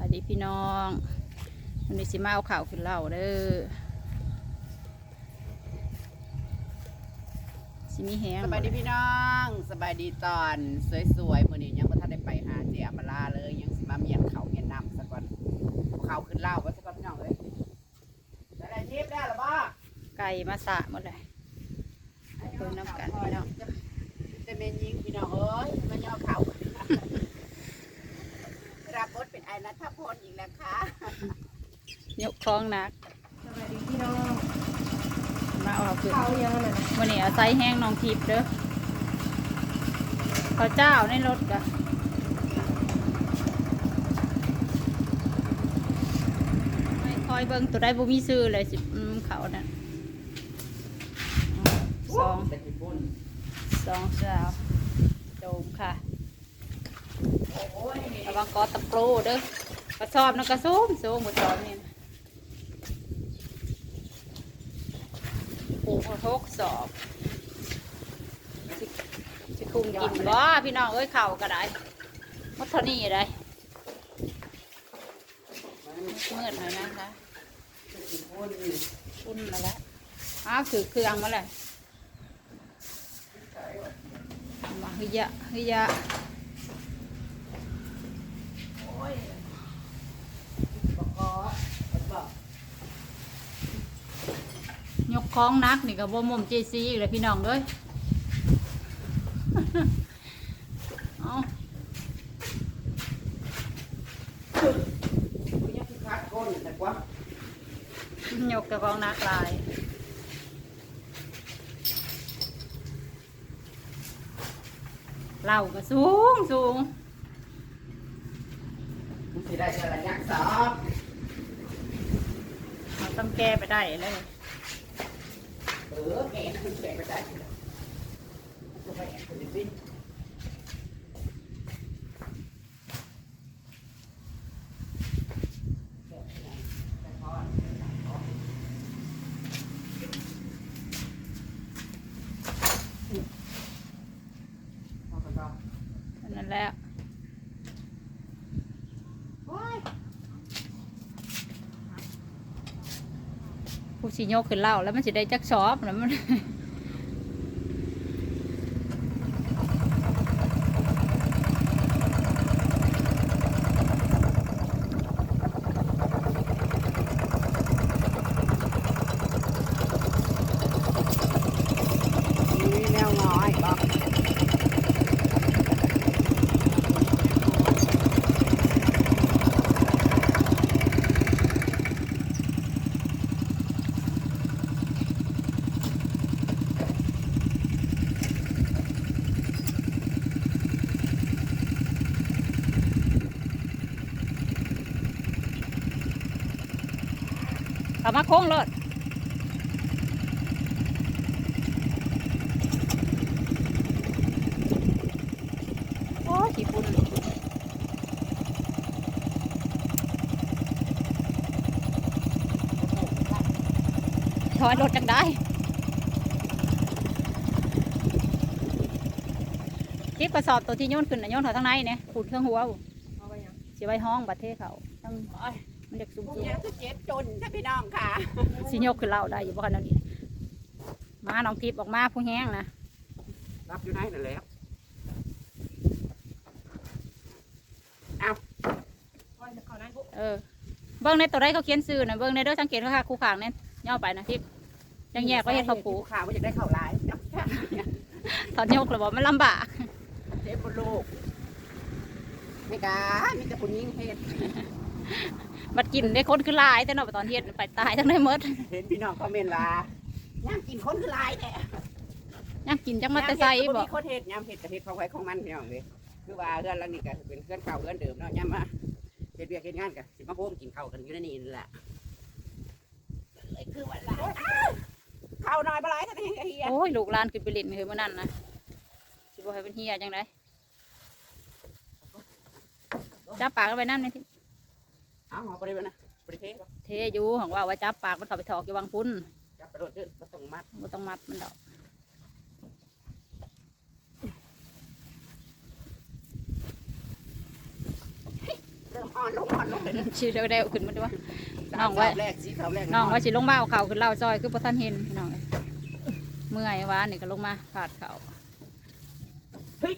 ายดีพี่น้องวันนี้สิมาเอาข่าวขึ้นเล่าเด้อสิมีแหงสบายดีพี่น้อง สบายดีตอนสวยๆมื้อนี้ยังบ่ทันได้ไปหาเจียมาลาเลยยังสิมาเมียนเขาเมียนน้ำซะก่อนเอาเขาขึ้นเล่าไว้ซะก่อนพี่น้องเอ้ยได้ได้ทิพย์ได้หรอบ่ไก่มาสะหมดเลยเพิ่นน้ำกันพี่น้องแต่เมนยิงพี่น้องเอ้ยมันย่อเขารับบทเป็ นไอ้นัทพลอีกแล้วค่ะยกคล้องหนักสวัสดีพี่น้องมาเอาขึ้นเขายังไงนะวันนี้เอาไซแห้งน้องทิพย์เด้อข้าวเจ้าในรถกะไม่คอยเบิ่งตัวได้บ่มีซื้อเลยสิอืมเขานั่นสองเป็นญี่ปุ่นสองสาวโดมค่ะ โอ้ย ระ วังกอตะโปรเด้อกระสอบนะกระซุ่มสูงกระสอบนี่นะปลูกมาทกสอบสิคุมกินบ่พี่น้องเอ้ยเข่าก็ได้มัท่านี้ได้มืดหน่อยนะคะญี่ปุ่นอุ่นมาแล้วอ้าวถือเครื่องมาเลยมาฮิยะฮิยะ บอกก็บอก ยกคล้องนักนี่กับบ่มุมเจซีอีกเลยพี่น้องเอ้ยเอาคุณยังคือคัดก้นแต่ว่ายกกับคล้องนักหลายเหล่าก็สูงสูงมึงสิได้เจอระยักษ์สอบเราต้องแก้ไปได้เลย เออแกนั่นแกไปได้ก็ไปแอบไปดิ้นเอาไปก่อน อันนั่นแหละ ผู้สิโยกขึ้นเหล่าแล้วมันสิได้จักชอบแล้วมัน มีแนวน้อยบอก เอามาโค้งรถโอ้ยขี้ฝุ่นถอยรถจังได้เก็บกระสอบตัวที่โยนขึ้นนะโยนถอยทางในเนี่ยขูดเครื่องหัวบุเอาไปยังสิไว้ห้องบัดเทศเขาตั้ง มันเด็กสูงพวกสูงนี้คือเจ็บจนถ้าพี่น้องค่ะสิโยกขึ้นเล่าได้อยู่บ่กันนั่นนี่มาน้องทิพย์ออกมาผู้แห้งนะรับอยู่ไหนนั่นแหล้วก่อนจะเข้านั้นปุ๊บเออเบิ้งในตัวใดเขาเขียนซื้อนะเบิ้งในเด้อสังเกตเขาค่ะคู่ขางเนี่ยย่อไปนะทิพย์ยังแยกก็เห็นเขาปลูกข่าวว่าจะได้เข้าร้ายถอดโยกเลยบอกมันลำบากเจ็บบนโลกไม่กล้ามีแต่ผู้หญิงเฮ็ด บัดกินได้คนคือหลายแต่เนอกตอนเฮ็ดไปตายทั้งได้หมดเห็นพี่น้องคอมเมนต์ว่าย่างกินคนคือลายแท้ยังกินจังมาแต่ใส่ย่างบเฮ็อดกบ่มีคนเฮ็ดย่างเฮ็ดแต่เฮ็ดของไว้ของมันพี่น้องเลยคือว่าเรือนหลังนี้ก็เป็นเรือนเก่าเรือนเดิมเนาะย่างมาเฮ็ดเวียกเฮ็ดงานก็สิมาโฮมกินข้าวกันอยู่ในนี่นั่นแหละเลยคือว่าหลายอ้าวข้าวน้อยบ่หลายเท่านี้ไอ้เหี้ยโอ้ยลูกหลานขึ้นไปเลินเฮ้ยมื่อนั้นนะสิบ่ให้เป็นเฮียจังไดจับปากกันไปนั่นนี่ทิพย์ เอ้าเอาไปเลยนะไปเทบ่เทอยู่ของว่าว่าจับปากมันเข้าไปถอกอยู่วังพุ่นจับไปโดดเด้อบ่ต้องมัดบ่ต้องมัดมันดอกเริ่มอ่อนอนลงอ่อนลงเลยนะชิเร็วๆขึ้นมาด้วย น้น้อองงไว้ไว้แรกสีเสาแรกน้องว่าสิลงมาเอาเข่าขึ้นเล่าซอยคือพ่ท่านเห็นพี่น้องเอ้ยเมื่อยวานนี่ก็ลงมาผาดเข่าเฮ้ย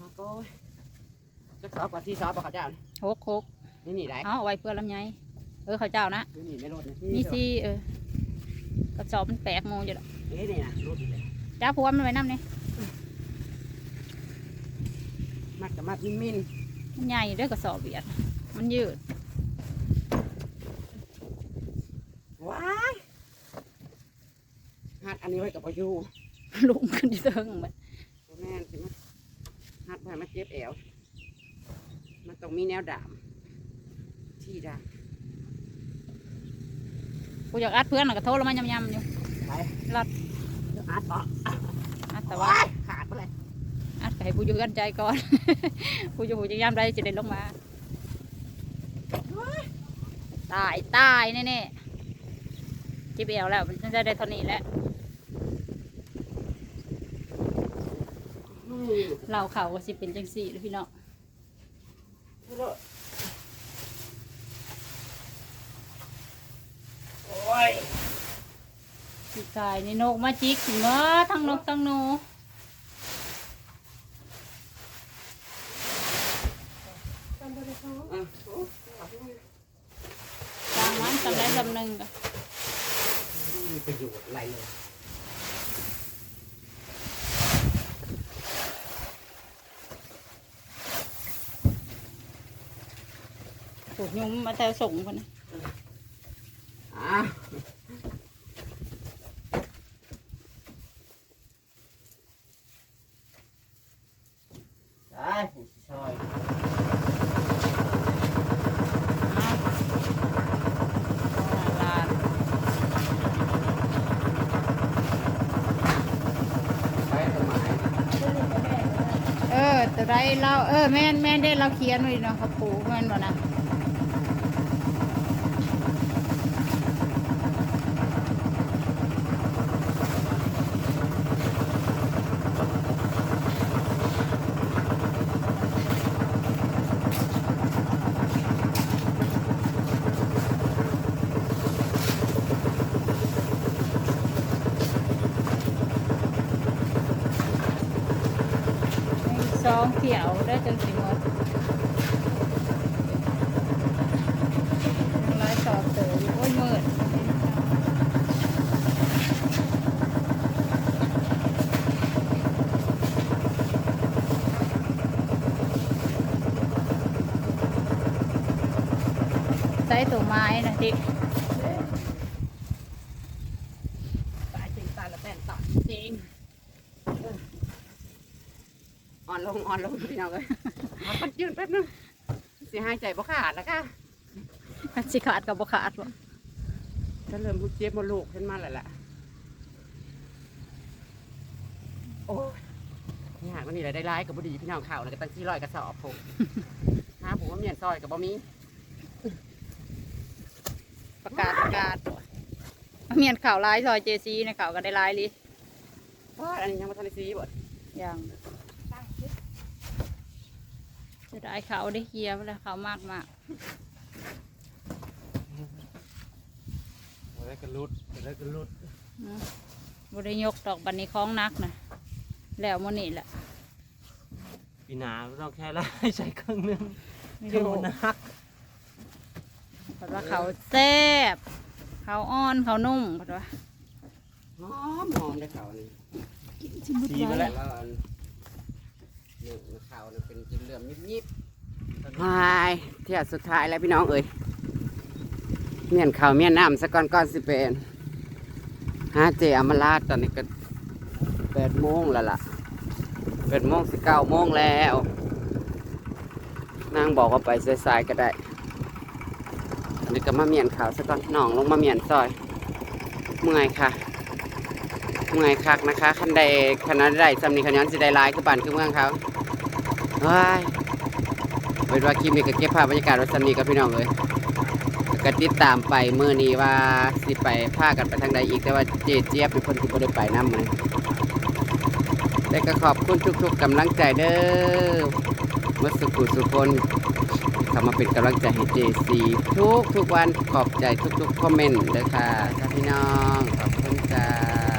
มาโก้ย จะสอบก่อนที่สอบปะเขาเจ้าโคกโคกนี่นี่ได้เอาเอาไว้เพื่อลำไยเออเขาเจ้านะนี่นี่ไม่รถนะนี่สิเออกระสอบมันแปลกโมอยู่ดอกนี่นี่นะรถนี่เลยจ้าพัวมันไว้น้ำนี่มัดกับมัดมินมินมันใหญ่เด้วยกระสอบเบียดมันยืดว้ายหัดอันนี้ไว้กับพายุลุมขึ้นที่เทิงมันแม่นสิมาหัดไว้มาเจ็บแอว มันต้องมีแนวดาม ที่ดามกูอยากอัดเพื่อนน่ะก็โทรแล้วมันยำๆอยู่ไปรัดเดี๋ยวอัดออกอัดแต่แต่ว่าว่าขาดไปเลยอัดก็ให้กูอยู่กันใจก่อนกูจะหูจะย่ำได้จะได้ลงมาตายตายแน่ๆจิบเอวแล้วมันจะได้เท่านี้แหละอืมเราเขาก็สิเป็นจังสี่เลยพี่น้อง โอ้ยสีกายนี่นกมาจิกถึงเนาะทั้งนกทั้งหนูจำบ่ได้เขาอะตามนั้นจำได้จำหนึ่งก็ไม่มีประโยชน์อะไรเลย ถูกยุมมาแถวส่งคนนะอะได้ผู้ช่วยอ้าวลานใช้สมัยเออแต่ไรเราเออแม่นแม่นได้เราเขียนไว้เนาะเขาปูแม่นบ่นะ สองเขียวได้จังสิหมดร้ายสอบเต๋อโอ้ยมืดใส่ตัวไม้นะดิ ตายจริงตายแล้วแป้นตาย จริง อ่อนลงอ่อนลงพี่น้องเลยมันยืนแป๊บนึงเสียหายใจบ่ขาดแล้วค่ะมันสิขาดกับบ่ขาดบ่ถ้าเริ่มรู้เจ็บมดลูกขึ้นมาแล้วล่ะโอ้ยนี่หากวันนี้เราได้ร้ายกับบุดีพี่น้องข่าวแล้วก็ตั้งที่ร้อยกระสอบผมหาผมว่าเมียนซอยกับบ่มีประกาศประกาศเมียนข่าวร้ายซอยเจซีในข่าวก็ได้ร้ายลิว่าอันนี้ยังมาทันได้ซีบ่อย่างจะ ได้ข่าวได้เคลียร์ไปแล้วข่าวมากมากได้กระลุดได้กระลุดๆนะบริยกดอกบันนี้คล้องนักนะแล้วมันนี่แหละปีหนาต้องแค่ไล่ใช้เครื่องนึงไม่เที่ยวรู้นักเพราะว่าเขาแซ่บเขาอ่อนเขานุ่มเพราะว่าหอมหอมได้ข่าวนี่สีมาแล้วแลือกข้าวนะเป็นกินเหลือมยิบๆายเที่ยวสุดท้ายแล้วพี่น้องเอ้ยเมียนข้าวเมียนน้ำสะก่อนก่อนสิเป็นฮาเจอมราชตอนนี้ก็แปดโมงแล้วล่ะแปดโมงสิเก้าโมงแล้วนางบอกว่าไปสายๆก็ได้อันนี้ก็มาเมียนข้าวสะก่อนน้องลงมาเมียนซอยเมื่อยค่ะเมื่อยคักนะคะ คันใดคันนั้นได้สำนีคันย้อนสิได้หลายคือบ้านคือเมืองเขา เฮ้ยเป็นว่าคลิปนี้ก็เก็บภาพบรรยากาศไว้สำนีกับพี่น้องเลยก็ติดตามไปเมื่อนี้ว่าสิไปพากันไปทางใดอีกแต่ว่าเจเจี๊ยบเป็นคนที่ไม่ได้ไปน้ำเลยแต่ก็ขอบคุณทุก ๆกำลังใจเด้อมือสุขุสุคนเข้ามาเป็นกำลังใจให้เจซีทุกทุกวันขอบใจทุกๆคอมเมนต์เลยค่ะค่ะพี่น้องขอบคุณจ้า